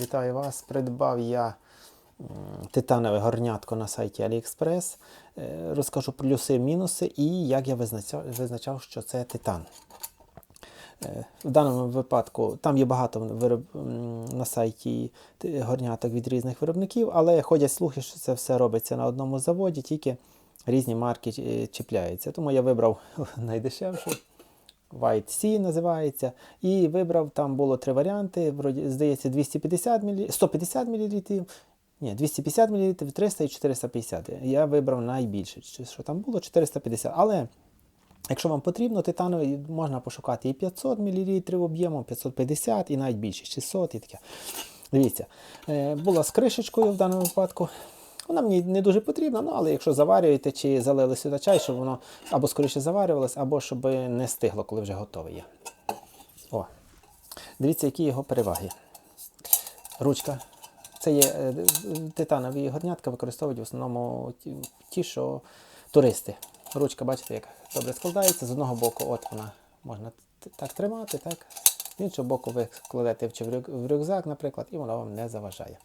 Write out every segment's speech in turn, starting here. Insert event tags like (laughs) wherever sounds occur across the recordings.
Вітаю вас. Придбав я титанове горнятко на сайті AliExpress. Е, Розкажу плюси, мінуси і як я визначав, що це титан. Е, В даному випадку там є багато вироб... на сайті горняток від різних виробників, але ходять слухи, що це все робиться на одному заводі, тільки різні марки е, чіпляються. Тому я вибрав (laughs) найдешевший. White Sea називається. І вибрав, там було три варіанти. Здається, 250 мл, 150 мл. Ні, 250 мл, 300 і 450. Я вибрав найбільше, що там було 450. Але якщо вам потрібно, титановий можна пошукати і 500 мл об'ємом, 550 і навіть більше, 600 і таке. Дивіться, е, була з кришечкою в даному випадку. Вона мені не дуже потрібна, ну, але якщо заварюєте чи залили сюди чай, щоб воно або скоріше заварювалося, або щоб не стигло, коли вже готове є. О, дивіться, які його переваги. Ручка. Це є е, титанові горнятка, використовують в основному ті- що туристи. Ручка, бачите, як добре складається. З одного боку, от вона можна так тримати, так. З іншого боку, ви кладете в рюкзак, наприклад, і воно вам не заважає.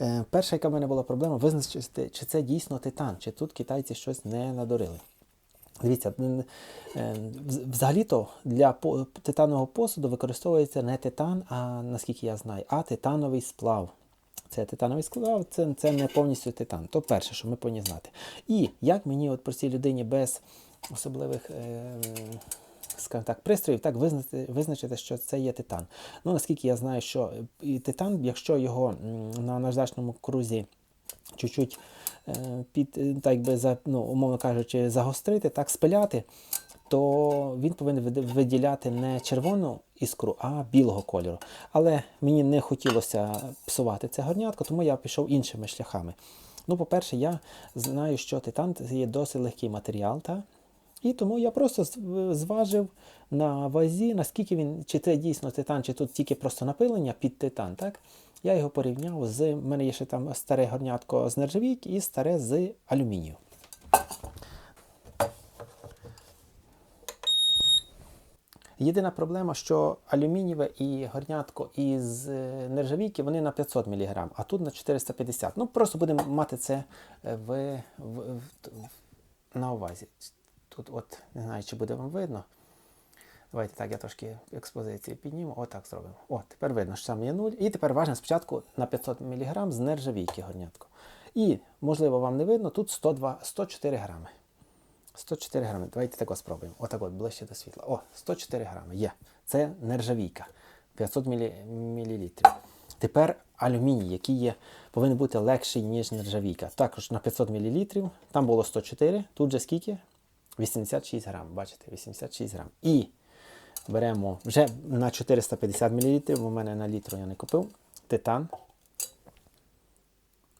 Е, Перша, яка в мене була проблема, визначити, чи це дійсно титан, чи тут китайці щось не надурили. Дивіться, е, вз- взагалі-то для титанового посуду використовується не титан, а наскільки я знаю, а титановий сплав. Це титановий сплав, це, це не повністю титан. То перше, що ми повинні знати. І як мені, от простій людині без особливих. Е, скажімо так, пристроїв, так визначити, визначити, що це є титан. Ну, наскільки я знаю, що і титан, якщо його на наждачному крузі чуть-чуть е, під, е, так би, за, ну, умовно кажучи, загострити, так спиляти, то він повинен виділяти не червону іскру, а білого кольору. Але мені не хотілося псувати це горнятко, тому я пішов іншими шляхами. Ну, по-перше, я знаю, що титан це є досить легкий матеріал, та? І тому я просто зважив на вазі, наскільки він, чи це дійсно титан, чи тут тільки просто напилення під титан. так? Я його порівняв з. в мене є ще там старе горнятко з нержавійки і старе з алюмінію. Єдина проблема, що алюмінієве і горнятко із е, нержавійки вони на 500 мг, а тут на 450. Ну, просто будемо мати це е, в, в, в- на увазі. Тут, от, не знаю, чи буде вам видно. Давайте так, я трошки експозиції підніму. Отак зробимо. О, тепер видно, що там є 0. І тепер важно спочатку на 500 мг з нержавійки горнятко. І, можливо, вам не видно, тут 102, 104 грами. 104 грами. Давайте тако спробуємо. Отак от, ближче до світла. О, 104 грами. Є. Це нержавійка. 500 мл. Тепер алюміній, який є, повинен бути легший, ніж нержавійка. Також на 500 мл. Там було 104, тут же скільки? 86 грам. Бачите, 86 грам. І беремо вже на 450 мл, у мене на літру я не купив. Титан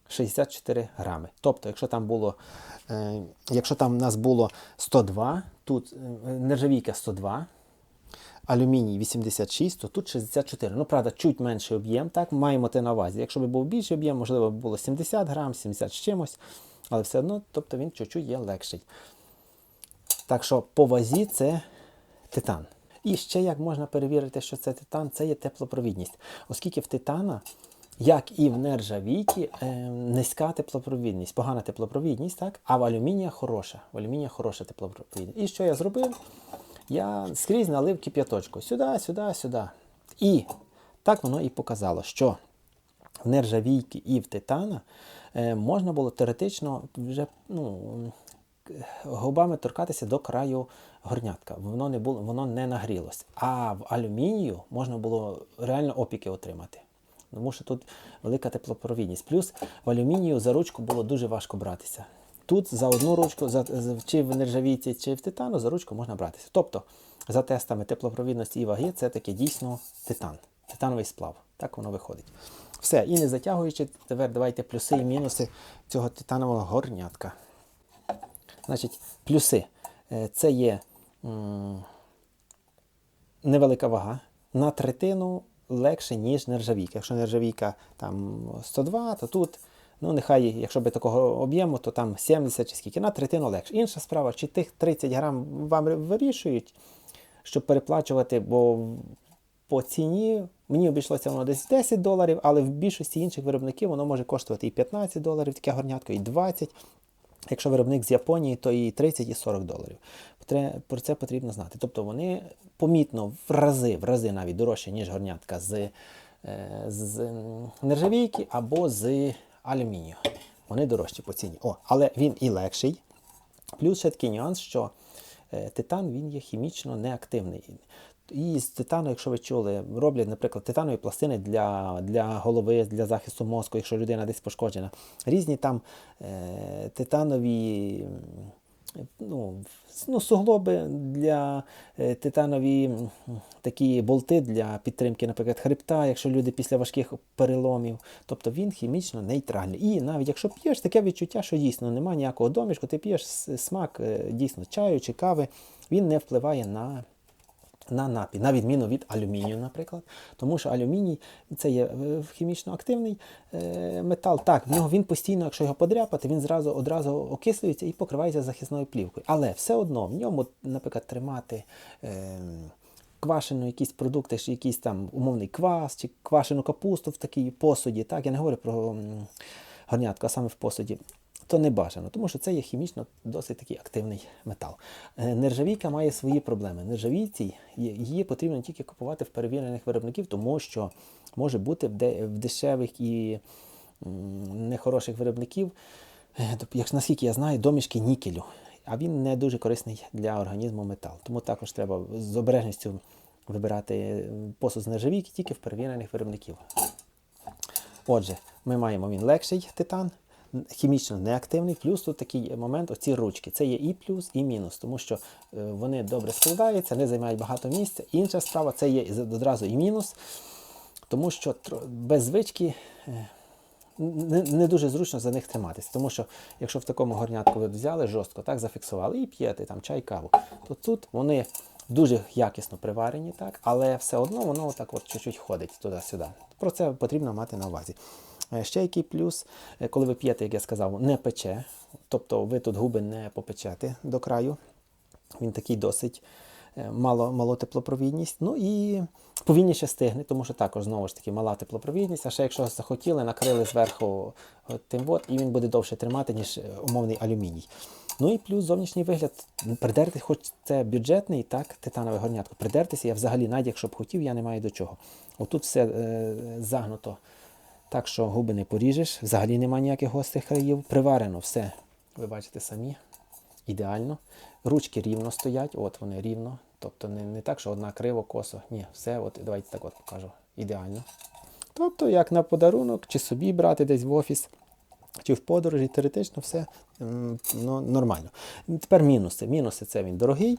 64 грами. Тобто, якщо там було, е, якщо там у нас було 102, тут е, нержавійка 102, алюміній 86, то тут 64. Ну, правда, чуть менший об'єм, так, маємо те на увазі. Якщо б був більший об'єм, можливо, було 70 грам, 70 з чимось, але все одно, тобто він чуть-чуть є легший. Так що по вазі це титан. І ще як можна перевірити, що це титан, це є теплопровідність. Оскільки в титана, як і в нержавійки, е, низька теплопровідність, погана теплопровідність, так? а в алюмінія хороша. В алюмінія хороша теплопровідність. І що я зробив? Я скрізь налив кип'яточку. Сюди, сюди, сюди. І так воно і показало, що в нержавійки і в титана е, можна було теоретично вже ну, губами торкатися до краю горнятка. Воно не було, воно не нагрілося. А в алюмінію можна було реально опіки отримати. Тому що тут велика теплопровідність. Плюс в алюмінію за ручку було дуже важко братися. Тут за одну ручку, за- чи в нержавійці, чи в титану, за ручку можна братися. Тобто, за тестами теплопровідності і ваги, це таки дійсно титан, титановий сплав. Так воно виходить. Все, і не затягуючи, тепер давайте плюси і мінуси цього титанового горнятка. Значить, плюси. Е, Це є невелика вага. На третину легше, ніж нержавійка. Якщо нержавійка там 102, то тут, ну нехай, якщо би такого об'єму, то там 70 чи скільки, на третину легше. Інша справа, чи тих 30 грам вам вирішують, щоб переплачувати, бо по ціні Мені обійшлося воно десь 10 доларів, але в більшості інших виробників воно може коштувати і 15 доларів, таке горнятко, і 20. Якщо виробник з Японії, то і 30, і 40 доларів. Про це потрібно знати. Тобто вони помітно в рази, в рази навіть дорожче, ніж горнятка з, е, з нержавійки або з алюмінію. Вони дорожчі по ціні. О, але він і легший. Плюс ще такий нюанс, що е, титан він є хімічно неактивний. І з титану, якщо ви чули, роблять, наприклад, титанові пластини для, для голови, для захисту мозку, якщо людина десь пошкоджена. Різні там е, титанові ну, ну, суглоби для е, титанові такі болти для підтримки, наприклад, хребта, якщо люди після важких переломів. Тобто він хімічно нейтральний. І навіть якщо п'єш, таке відчуття, що дійсно немає ніякого домішку, ти п'єш смак е, дійсно чаю чи кави, він не впливає на на напій, на відміну від алюмінію, наприклад. Тому що алюміній це є е, хімічно активний е, метал. Так, в нього він постійно, якщо його подряпати, він зразу одразу окислюється і покривається захисною плівкою. Але все одно в ньому, наприклад, тримати. Е, Квашену якісь продукти, чи якийсь там умовний квас, чи квашену капусту в такій посуді. Так, я не говорю про горнятку, а саме в посуді. То не бажано, тому що це є хімічно досить такий активний метал. Е, Нержавійка має свої проблеми. Нержавійці її потрібно тільки купувати в перевірених виробників, тому що може бути в, дешевих і нехороших виробників, е, наскільки я знаю, домішки нікелю. А він не дуже корисний для організму метал. Тому також треба з обережністю вибирати е, посуд з нержавійки тільки в перевірених виробників. Отже, ми маємо він легший титан, хімічно неактивний, плюс тут такий момент, оці ручки. Це є і плюс, і мінус, тому що е, вони добре складаються, не займають багато місця. Інша справа це є одразу і мінус, тому що без звички е, не, дуже зручно за них триматися. Тому що якщо в такому горнятку ви взяли жорстко, так зафіксували і п'єте там чай, каву, то тут вони дуже якісно приварені, так, але все одно воно так от чуть-чуть ходить туди-сюди. Про це потрібно мати на увазі. Е, Ще який плюс, е, коли ви п'єте, як я сказав, не пече, тобто ви тут губи не попечете до краю. Він такий досить е, мало, мало теплопровідність. Ну і повільніше стигне, тому що також знову ж таки мала теплопровідність. А ще якщо захотіли, накрили зверху тим от, і він буде довше тримати, ніж умовний алюміній. Ну і плюс зовнішній вигляд. Придерти, хоч це бюджетний, так, титанове горнятко. Придертися я взагалі, навіть якщо б хотів, я не маю до чого. Отут все е, загнуто так, що губи не поріжеш, взагалі немає ніяких гострих країв. Приварено все. Ви бачите самі ідеально. Ручки рівно стоять, от вони рівно. Тобто не, не так, що одна криво, косо. Ні, все, от давайте так от покажу. Ідеально. Тобто, як на подарунок, чи собі брати десь в офіс, чи в подорожі, теоретично все ну, нормально. Тепер мінуси. Мінуси це він дорогий.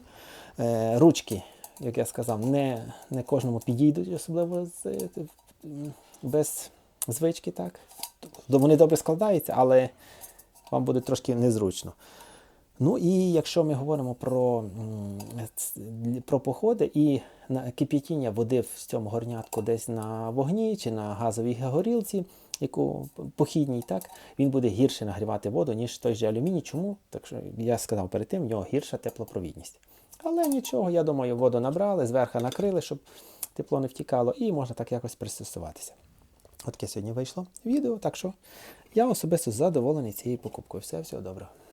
Е, ручки, як я сказав, не, не кожному підійдуть, особливо з, без звички. так. Тобто Вони добре складаються, але вам буде трошки незручно. Ну і якщо ми говоримо про, про походи і кип'ятіння води в цьому горнятку десь на вогні чи на газовій горілці, яку похідній, так, він буде гірше нагрівати воду, ніж той же алюміній. Чому? Так що я сказав перед тим, в нього гірша теплопровідність. Але нічого, я думаю, воду набрали, зверху накрили, щоб тепло не втікало, і можна так якось пристосуватися. От таке сьогодні вийшло відео, так що я особисто задоволений цією покупкою. Все, всього доброго.